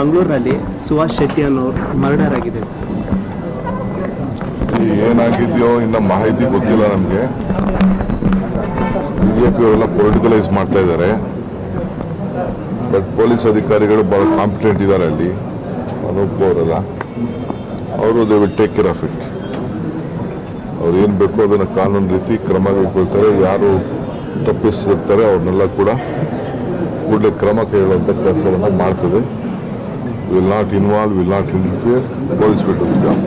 ಮಂಗಳೂರಲ್ಲಿ ಸುಭಾಷ್ ಶೆಟ್ಟಿ ಅನ್ನೋರು ಮರ್ಡರ್ ಆಗಿದೆ ಸರ್ ಏನಾಗಿದೆಯೋ ಇನ್ನ ಮಾಹಿತಿ ಗೊತ್ತಿಲ್ಲ ನಮಗೆ. ಬಿಜೆಪಿ ಅವರೆಲ್ಲ ಪೊಲಿಟಿಕಲೈಸ್ ಮಾಡ್ತಾ ಇದ್ದಾರೆ. ಬಟ್ ಪೊಲೀಸ್ ಅಧಿಕಾರಿಗಳು ಬಹಳ ಕಾಂಪಿಟೆಂಟ್ ಇದ್ದಾರೆ ಅಲ್ಲಿ. ಅನೂಪ್ ಅವರು they will take care of it ಅವ್ರು ಏನು ಬೇಕೋ ಅದನ್ನು ಕಾನೂನು ರೀತಿ ಕ್ರಮ ಕೈಗೊಳ್ತಾರೆ ಯಾರು ತಪ್ಪಿಸಿರ್ತಾರೆ ಅವ್ರನ್ನೆಲ್ಲ ಕೂಡ ಕೂಡಲೇ ಕ್ರಮ ಕೈಗೊಳ್ಳುವಂಥ ಕೆಲಸವನ್ನು ಮಾಡ್ತದೆ. Will not involve will not interfere police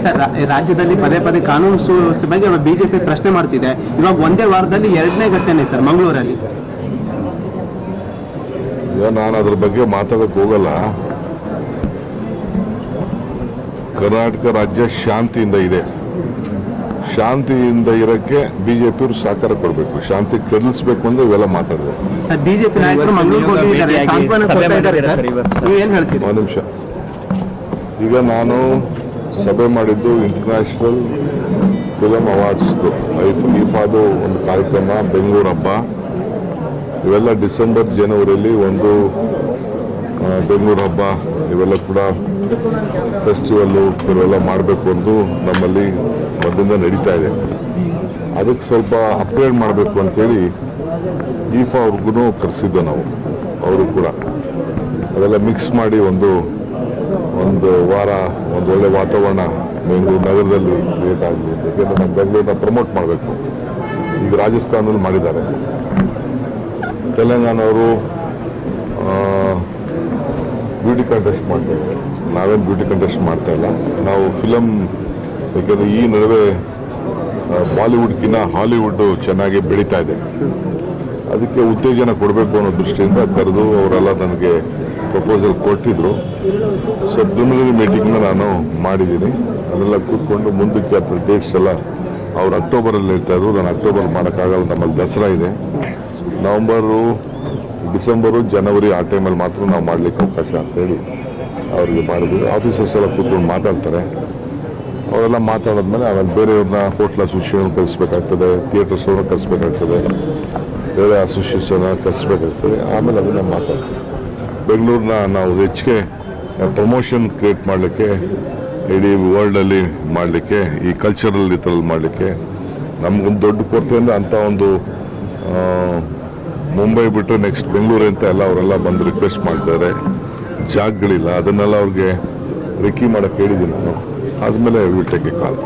sir ರಾಜ್ಯದಲ್ಲಿ ಪದೇ ಪದೇ ಕಾನೂನು ಸುವ್ಯವಸ್ಥೆ ಬಗ್ಗೆ ಬಿಜೆಪಿ ಪ್ರಶ್ನೆ ಮಾಡ್ತಿದೆ. ಇವಾಗ ಒಂದೇ ವಾರದಲ್ಲಿ ಎರಡನೇ ಘಟನೆ ಸರ್ ಮಂಗಳೂರಲ್ಲಿ. ನಾನು ಅದ್ರ ಬಗ್ಗೆ ಮಾತಾಡಕ್ ಹೋಗಲ್ಲ. ಕರ್ನಾಟಕ ರಾಜ್ಯ ಶಾಂತಿಯಿಂದ ಇದೆ. ಶಾಂತಿಯಿಂದ ಇರಕ್ಕೆ ಬಿಜೆಪಿಯವರು ಸಹಕಾರ ಕೊಡಬೇಕು. ಶಾಂತಿ ಕೆಡಿಸ್ಬೇಕು ಅಂದ್ರೆ ಇವೆಲ್ಲ ಮಾತಾಡಬೇಕು. ಒಂದ್ ಬಿಜೆಪಿ ನಾಯಕರು ಮಂಗಳೂರಿಗೆ ಹೋಗಿದ್ದಾರೆ ಸಾಂತ್ವನ ಕೊಡ್ತಾ ಇದ್ದಾರೆ ಸರ್. ನೀವು ಏನ್ ಹೇಳ್ತೀರಿ? ಒಂದು ನಿಮಿಷ. ಈಗ ನಾನು ಸಭೆ ಮಾಡಿದ್ದು ಇಂಟರ್ನ್ಯಾಷನಲ್ ಫಿಲಮ್ ಅವಾರ್ಡ್ಸ್ದು ಐಫಾದು ಒಂದು ಕಾರ್ಯಕ್ರಮ ಬೆಂಗಳೂರು ಹಬ್ಬ ಇವೆಲ್ಲ ಡಿಸೆಂಬರ್, ಜನವರಿಯಲ್ಲಿ ಒಂದು ಬೆಂಗಳೂರು ಹಬ್ಬ ಇವೆಲ್ಲ ಕೂಡ ಫೆಸ್ಟಿವಲ್ಲು ಇವೆಲ್ಲ ಮಾಡಬೇಕು ಎಂದು ನಮ್ಮಲ್ಲಿ ಮೊದಲಿಂದ ನಡೀತಾ ಇದೆ. ಅದಕ್ಕೆ ಸ್ವಲ್ಪ ಅಪ್ಗ್ರೇಡ್ ಮಾಡಬೇಕು ಅಂತೇಳಿ ಈಫಾ ಅವ್ರಿಗೂ ಕರೆಸಿದ್ದು ನಾವು, ಅವರು ಕೂಡ. ಅದೆಲ್ಲ ಮಿಕ್ಸ್ ಮಾಡಿ ಒಂದು ಒಂದು ವಾರ, ಒಂದು ಒಳ್ಳೆ ವಾತಾವರಣ ಬೆಂಗಳೂರು ನಗರದಲ್ಲಿ ಕ್ರಿಯೇಟ್ ಆಗಲಿ ಯಾಕೆಂದ್ರೆ ನಮ್ಮ ಬೆಂಗಳೂರನ್ನ ಪ್ರಮೋಟ್ ಮಾಡಬೇಕು. ಈಗ ರಾಜಸ್ಥಾನದಲ್ಲಿ ಮಾಡಿದ್ದಾರೆ. ತೆಲಂಗಾಣವರು ಬ್ಯೂಟಿ ಕಂಟೆಸ್ಟ್ ಮಾಡ್ತಾರೆ. ನಾವೇನು ಬ್ಯೂಟಿ ಕಂಟೆಸ್ಟ್ ಮಾಡ್ತಾ ಇಲ್ಲ. ನಾವು ಫಿಲಮ್ ಯಾಕೆಂದರೆ ಈ ನಡುವೆ ಬಾಲಿವುಡ್ ಬಾಲಿವುಡ್ಗಿನ್ನ ಹಾಲಿವುಡ್ ಚೆನ್ನಾಗಿ ಬೆಳೀತಾ ಇದೆ. ಅದಕ್ಕೆ ಉತ್ತೇಜನ ಕೊಡಬೇಕು ಅನ್ನೋ ದೃಷ್ಟಿಯಿಂದ ಕರೆದು ಅವರೆಲ್ಲ ನನಗೆ ಪ್ರಪೋಸಲ್ ಕೊಟ್ಟಿದ್ರು. ಸೊ ಪ್ರಿಮಿನರಿ ಮೀಟಿಂಗ್ನ ನಾನು ಮಾಡಿದ್ದೀನಿ. ಅದೆಲ್ಲ ಕೂತ್ಕೊಂಡು ಮುಂದಕ್ಕೆ ಅದರ ಡೇಟ್ಸ್ ಎಲ್ಲ ಅವ್ರು ಅಕ್ಟೋಬರಲ್ಲಿ ಹೇಳ್ತಾ ಇದ್ರು. ನಾನು ಅಕ್ಟೋಬರ್ ಮಾಡೋಕ್ಕಾಗಲ್ಲ. ನಮ್ಮಲ್ಲಿ ದಸರಾ ಇದೆ. ನವಂಬರು ಡಿಸೆಂಬರು ಜನವರಿ ಆ ಟೈಮಲ್ಲಿ ಮಾತ್ರ ನಾವು ಮಾಡಲಿಕ್ಕೆ ಅವಕಾಶ ಅಂತೇಳಿ ಅವ್ರಿಗೆ ಮಾಡಿದ್ವಿ. ಆಫೀಸರ್ಸ್ ಎಲ್ಲ ಕೂತ್ಕೊಂಡು ಮಾತಾಡ್ತಾರೆ. ಅವರೆಲ್ಲ ಮಾತಾಡಿದ್ಮೇಲೆ ಆಮೇಲೆ ಬೇರೆಯವ್ರನ್ನ ಹೋಟ್ಲ್ ಅಸೋಸಿಯೇಷನ್ ಕಲಿಸ್ಬೇಕಾಗ್ತದೆ ಥಿಯೇಟರ್ಸ್ ಅವ್ರನ್ನ ಕಲಿಸ್ಬೇಕಾಗ್ತದೆ ಬೇರೆ ಅಸೋಸಿಯೇಷನ್ ಕಲಿಸ್ಬೇಕಾಗ್ತದೆ ಆಮೇಲೆ ಅದನ್ನ ಮಾತಾಡ್ತೀವಿ ಬೆಂಗಳೂರನ್ನ ನಾವು ಹೆಚ್ಚಿಗೆ ಪ್ರಮೋಷನ್ ಕ್ರಿಯೇಟ್ ಮಾಡಲಿಕ್ಕೆ, ಇಡೀ ವರ್ಲ್ಡಲ್ಲಿ ಮಾಡಲಿಕ್ಕೆ, ಈ ಕಲ್ಚರಲ್ ಇದರಲ್ಲಿ ಮಾಡಲಿಕ್ಕೆ, ನಮಗೊಂದು ದೊಡ್ಡ ಕೊರತೆ ಅಂದರೆ ಅಂಥ ಒಂದು ಮುಂಬೈ ಬಿಟ್ಟು ನೆಕ್ಸ್ಟ್ ಬೆಂಗಳೂರು ಅಂತ ಎಲ್ಲ ಅವರೆಲ್ಲ ಬಂದು ರಿಕ್ವೆಸ್ಟ್ ಮಾಡ್ತಾರೆ. ಜಾಗಗಳಿಲ್ಲ, ಅದನ್ನೆಲ್ಲ ಅವ್ರಿಗೆ ರಿಕ್ಕಿ ಮಾಡೋಕ್ಕೆ ಹೇಳಿದ್ದೀನಿ ನಾನು. ಆದಮೇಲೆ ವಿಲ್ ಕಾಲ್